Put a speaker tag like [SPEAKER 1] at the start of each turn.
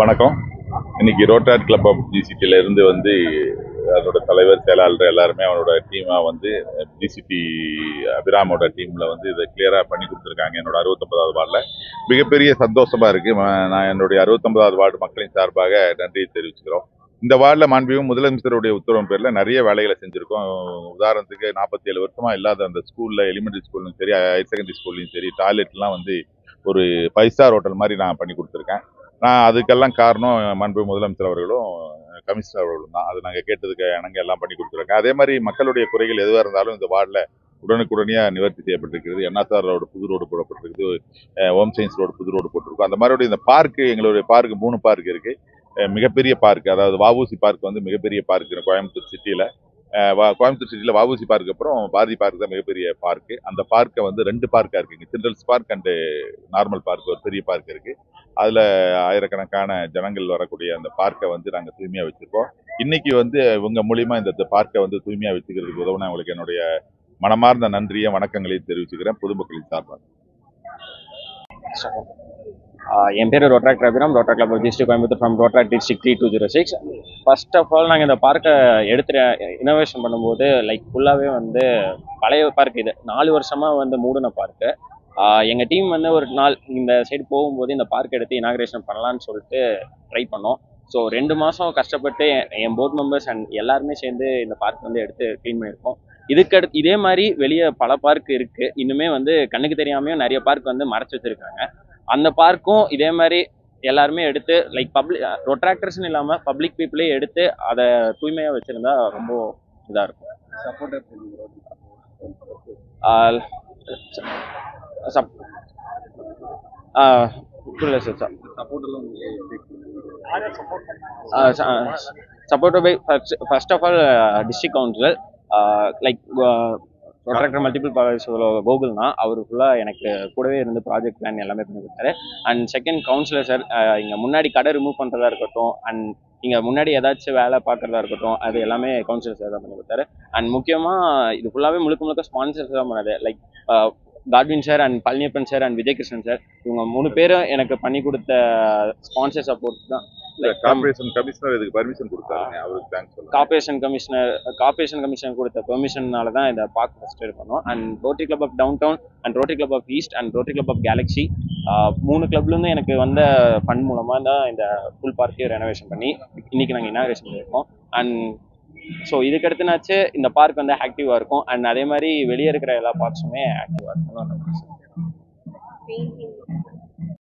[SPEAKER 1] வணக்கம். இன்னைக்கு ரோட்டாட் club of ஜிசிடியில இருந்து வந்து அதோட தலைவர் செயலாளர் எல்லாருமே அவனோட டீமா வந்து ஜிசிடி அபிராமோட டீம்ல வந்து இதை கிளியரா பண்ணி கொடுத்துருக்காங்க. என்னோட அறுபத்தொன்பதாவது வார்டில். மிகப்பெரிய சந்தோஷமா இருக்கு. நான் என்னுடைய அறுபத்தொன்பதாவது வார்டு மக்களின் சார்பாக நன்றியை தெரிவிச்சுக்கிறோம். இந்த வார்டில் மாண்பியும் முதலமைச்சருடைய உத்தரவு பேரில் நிறைய வேலைகளை செஞ்சுருக்கோம். உதாரணத்துக்கு நாற்பத்தி ஏழு வருஷமாக இல்லாத அந்த ஸ்கூலில் எலிமெண்ட்ரி ஸ்கூல்லையும் சரி ஹையர் செகண்டரி ஸ்கூல்லையும் சரி டாய்லெட்லாம் வந்து ஒரு ஃபைவ் ஸ்டார் ஹோட்டல் மாதிரி நான் பண்ணி கொடுத்துருக்கேன். நான் அதுக்கெல்லாம் காரணம் மாண்பு முதலமைச்சர் அவர்களும் கமிஷனர் அவர்களும் தான். அது நாங்கள் கேட்டதுக்கு இணங்க எல்லாம் பண்ணி கொடுத்துருக்காங்க. அதே மாதிரி மக்களுடைய குறைகள் எதுவாக இருந்தாலும் இந்த வார்டில் உடனுக்குடனேயாக நிவர்த்தி செய்யப்பட்டிருக்கிறது. என்ஆர்ஆர் ரோடு புது ரோடு போடப்பட்டிருக்குது. ஹோம் ஓம் சயின்ஸ் ரோடு புது ரோடு போட்டிருக்கோம். அந்த மாதிரி இந்த பார்க்கு எங்களுடைய பார்க்கு மூணு பார்க் இருக்குது மிகப்பெரிய பார்க் அதாவது வாவூசி பார்க் வந்து மிகப்பெரிய பார்க். கோயம்புத்தூர் சிட்டியில் கோயம்புத்தூர் சிட்டியில் வாவூசி பார்க்கு அப்புறம் பாரதி பார்க் தான் மிகப்பெரிய பார்க்கு அந்த பார்க்கை வந்து ரெண்டு பார்க்காக இருக்குங்க children's park and normal park ஒரு பெரிய பார்க் இருக்கு. அதில் ஆயிரக்கணக்கான ஜனங்கள் வரக்கூடிய அந்த பார்க்கை வந்து நாங்கள் தூய்மையாக வச்சுருக்கோம். இன்னைக்கு வந்து இவங்க மூலிமா இந்த பார்க்கை வந்து தூய்மையாக வச்சுக்கிறதுக்கு உதவுன உங்களுக்கு என்னுடைய மனமார்ந்த நன்றியை வணக்கங்களையும் தெரிவிச்சுக்கிறேன். பொதுமக்களின் சார்பாக.
[SPEAKER 2] என் பேர் rotaractor Abhiram Rotaract club district Coimbatore from Rotaract district three two zero six first of all நாங்கள் இந்த பார்க்கை எடுத்து இனோவேஷன் பண்ணும்போது லைக் ஃபுல்லாகவே வந்து பழைய பார்க் இது. நாலு வருஷமாக வந்து மூடின பார்க்கு எங்கள் டீம் வந்து ஒரு நாள் இந்த சைடு போகும்போது இந்த பார்க் எடுத்து இனாக்ரேஷன் பண்ணலான்னு சொல்லிட்டு ட்ரை பண்ணோம். ஸோ ரெண்டு மாதம் கஷ்டப்பட்டு என்- என் போர்ட் மெம்பர்ஸ் அண்ட் எல்லாருமே சேர்ந்து இந்த பார்க் வந்து எடுத்து க்ளீன் பண்ணியிருக்கோம். இதுக்கடுத்து இதே மாதிரி வெளியே பல பார்க் இருக்குது இன்னுமே வந்து கண்ணுக்கு தெரியாமையும் நிறைய பார்க் வந்து மறைச்சி வச்சுருக்காங்க. அந்த பார்க்கும் இதே மாதிரி எல்லாருமே எடுத்து லைக் பப்ளிக் ரொட்ராக்டர்ஸ்னு இல்லாமல் பப்ளிக் பீப்புளே எடுத்து அதை தூய்மையாக வச்சுருந்தா ரொம்ப இதாக இருக்கும். சப் புரியல sir support by first of all district councillor like protector multiple powers கோகுல்னா அவர் ஃபுல்லாக எனக்கு கூடவே இருந்து ப்ராஜெக்ட் பிளான் எல்லாமே பண்ணி கொடுத்தாரு. அண்ட் செகண்ட் கவுன்சிலர் சார் இங்கே முன்னாடி கடை ரிமூவ் பண்ணுறதா இருக்கட்டும் அண்ட் இங்கே முன்னாடி ஏதாச்சும் வேலை பார்க்குறதா இருக்கட்டும் அது எல்லாமே கவுன்சிலர் சார் தான் பண்ணி கொடுத்தாரு. அண்ட் முக்கியமாக இது ஃபுல்லாகவே முழுக்க முழுக்க ஸ்பான்சர்ஸ் தான் பண்ணது like Godwin sir and Palaniappan sir and Vijayakrishnan sir இவங்க மூணு பேரும் எனக்கு பண்ணி கொடுத்த ஸ்பான்சர் சப்போர்ட் தான்.
[SPEAKER 1] கார்பரேஷன் கமிஷனர் இதுக்கு பர்மிஷன் கொடுத்தாருங்க. அவருக்கு தேங்க்ஸ் சொல்லுங்க.
[SPEAKER 2] கார்பரேஷன் கமிஷனர் கார்பரேஷன் கமிஷன் கொடுத்த பெர்மிஷனால தான் இந்த பார்க் ஃபஸ்ட் பண்ணோம். And Rotary club of downtown and Rotary club of east and Rotary club of galaxy மூணு கிளப்லேருந்து எனக்கு வந்த ஃபண்ட் மூலமாக தான் இந்த ஃபுல் பார்க்கையும் ரெனோவேஷன் பண்ணி இன்னைக்கு நாங்கள் இனாகிரேஷன் பண்ணியிருக்கோம். அண்ட் ஸோ இதுக்கு அடுத்துனாச்சு இந்த பார்க் வந்து ஆக்டிவாக இருக்கும். அண்ட் அதே மாதிரி வெளியே இருக்கிற எல்லா பார்க்ஸுமே ஆக்டிவாக இருக்கும்